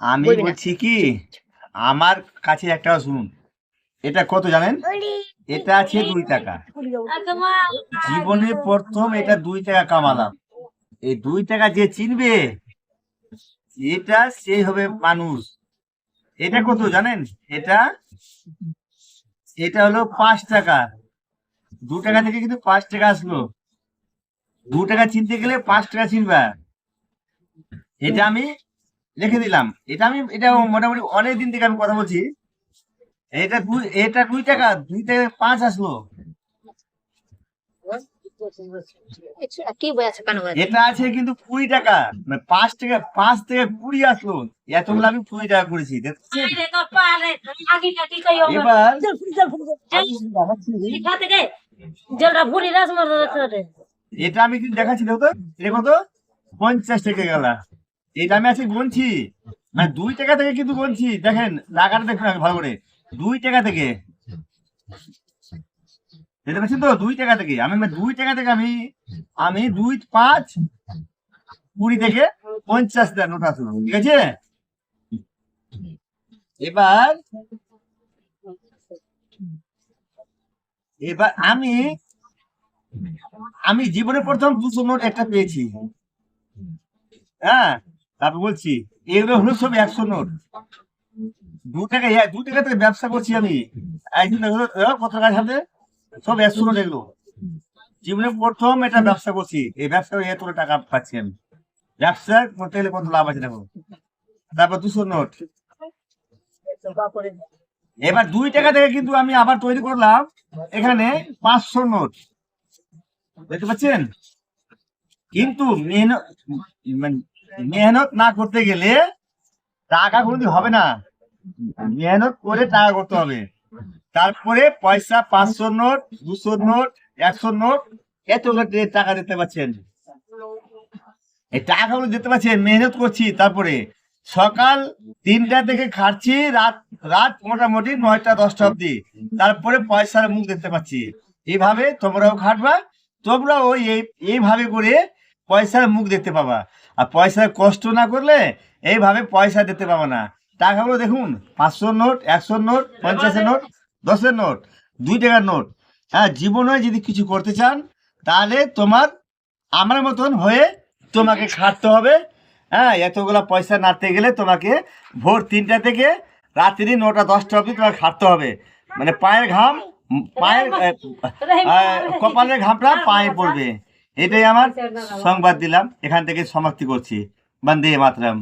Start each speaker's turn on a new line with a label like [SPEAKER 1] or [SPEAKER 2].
[SPEAKER 1] আমি। বলছি কি আমার কাছে একটা শুনুন। এটা কত জানেন? এটা আছে দুই টাকা। জীবনে প্রথম এটা দুই টাকা কামালাম। এই দুই টাকা যে চিনবে এটা সে হবে মানুষ। এটা কত জানেন? এটা এটা হলো পাঁচ টাকা। দু টাকা থেকে কিন্তু পাঁচ টাকা আসলো। দু টাকা চিনতে গেলে পাঁচ টাকা চিনবা। এটা আমি লিখে দিলাম। এটা আমি এটা মোটামুটি অনেক দিন থেকে আমি কথা বলছি। এটা দুই এটা দুই টাকা দুই টাকা পাঁচ আসলো? এটা আছে কিন্তু কুড়ি টাকা। মানে পাঁচ টাকা পাঁচ থেকে কুড়ি আসলো। এতগুলো আমি কুড়ি টাকা করেছি। এটা আমি কিন্তু দেখাচ্ছি, দেখো তো। কত? পঞ্চাশ টাকা গেল। এটা আমি আজকে গুনছি। মানে দুই টাকা থেকে কিন্তু গুনছি। দেখেন টাকাটা দেখুন ভালো করে। দুই টাকা থেকে। তো? দুই টাকা থেকে। আমি মানে দুই টাকা থেকে আমি আমি দুই পাঁচ কুড়ি থেকে পঞ্চাশ টাকা নোট আসলো। ঠিক আছে? এবার এবার আমি আমি জীবনে প্রথম দুশো নোট একটা পেয়েছি। হ্যাঁ? তারপর বলছি, এগুলো হলো সব একশো নোট। দু টাকা দু টাকা থেকে ব্যবসা করছি আমি। একদিন কত টাকার সাথে সব একশো নোট এগুলো। জীবনে প্রথম এটা ব্যবসা করছি। এই ব্যবসা করে এত টাকা পাচ্ছি আমি। ব্যবসা করতে গেলে কত লাভ আছে দেখো। তারপর দুশো নোট। এবার দুই টাকা থেকে কিন্তু আমি আবার তৈরি করলাম এখানে পাঁচশো নোট। দেখতে পাচ্ছেন? কিন্তু মেহনত না করতে গেলে টাকা কোনোদিন হবে না। মেহনত করে টাকা করতে হবে। তারপরে পয়সা পাঁচশো নোট, দুশো নোট, একশো নোট টে- টাকা দিতে পারছেন। এই টাকাগুলো দিতে পারছেন, মেহনত করছি। তারপরে সকাল তিনটা থেকে খাচ্ছি রাত রাত মোটামুটি নয়টা, দশটা অবধি। তারপরে পয়সার মুখ দেখতে পাচ্ছি। এইভাবে তোমরাও খাটবা, তোমরাও এই, এইভাবে করে পয়সার মুখ দেখতে পাবা। আর পয়সার কষ্ট না করলে এইভাবে পয়সা দেখতে পাবা না। টাকাগুলো দেখুন পাঁচশো নোট একশো নোট পঞ্চাশের নোট দশের নোট দুই টাকার নোট। হ্যাঁ জীবনে যদি কিছু করতে চান তাহলে তোমার আমার মতন হয়ে তোমাকে খাটতে হবে। হ্যাঁ এতগুলো পয়সা নাড়তে গেলে তোমাকে ভোর তিনটা থেকে রাত্রি নটা দশটা অবধি তোমাকে খাটতে হবে। মানে পায়ের ঘাম পায়ের কপালের ঘামটা পায়ে পড়বে। এটাই আমার সংবাদ দিলাম। এখান থেকে সমাপ্তি করছি। বন্দে মাতরম।